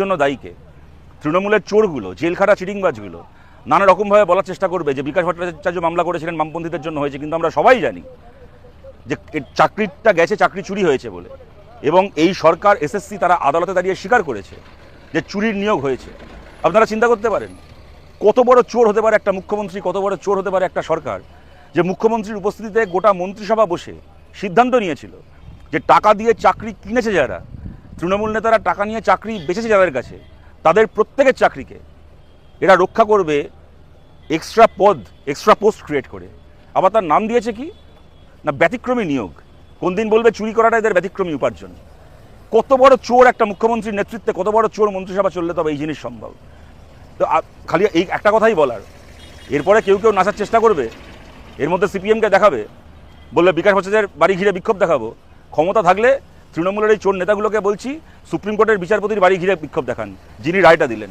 জন্য দায়ীকে। তৃণমূলের চোরগুলো, জেলখাটা চিটিংবাজগুলো নানা রকমভাবে বলার চেষ্টা করবে যে বিকাশ ভট্টাচার্য মামলা করেছিলেন বামপন্থীদের জন্য হয়েছে, কিন্তু আমরা সবাই জানি যে চাকরিটা গেছে, চাকরি চুরি হয়েছে বলে। এবং এই সরকার, এসএসসি তারা আদালতে দাঁড়িয়ে স্বীকার করেছে যে চুরির নিয়োগ হয়েছে। আপনারা চিন্তা করতে পারেন, কত বড় চোর হতে পারে একটা মুখ্যমন্ত্রী, কত বড় চোর হতে পারে একটা সরকার যে মুখ্যমন্ত্রীর উপস্থিতিতে গোটা মন্ত্রিসভা বসে সিদ্ধান্ত নিয়েছিল যে টাকা দিয়ে চাকরি কিনেছে যারা তৃণমূল নেতারা টাকা নিয়ে চাকরি বেচেছে যাদের কাছে, তাদের প্রত্যেকের চাকরিকে। এরা রক্ষা করবে এক্সট্রা পদ এক্সট্রা পোস্ট ক্রিয়েট করে। আবার তার নাম দিয়েছে কি? না, ব্যতিক্রমী নিয়োগ। কোন দিন বলবে চুরি করাটা এদের ব্যতিক্রমী উপার্জন। কত বড় চোর একটা মুখ্যমন্ত্রীর নেতৃত্বে, কত বড় চোর মন্ত্রিসভা চললে তবে এই জিনিস সম্ভব। তো খালি এই একটা কথাই বলার। এরপরে কেউ কেউ নাচার চেষ্টা করবে, এর মধ্যে সিপিএমকে দেখাবে বললে বিকাশ ভট্টাচার্যের বাড়ি ঘিরে বিক্ষোভ দেখাবো। ক্ষমতা থাকলে তৃণমূলের এই চোর নেতাগুলোকে বলছি, সুপ্রিম কোর্টের বিচারপতির বাড়ি ঘিরে বিক্ষোভ দেখান, যিনি রায়টা দিলেন।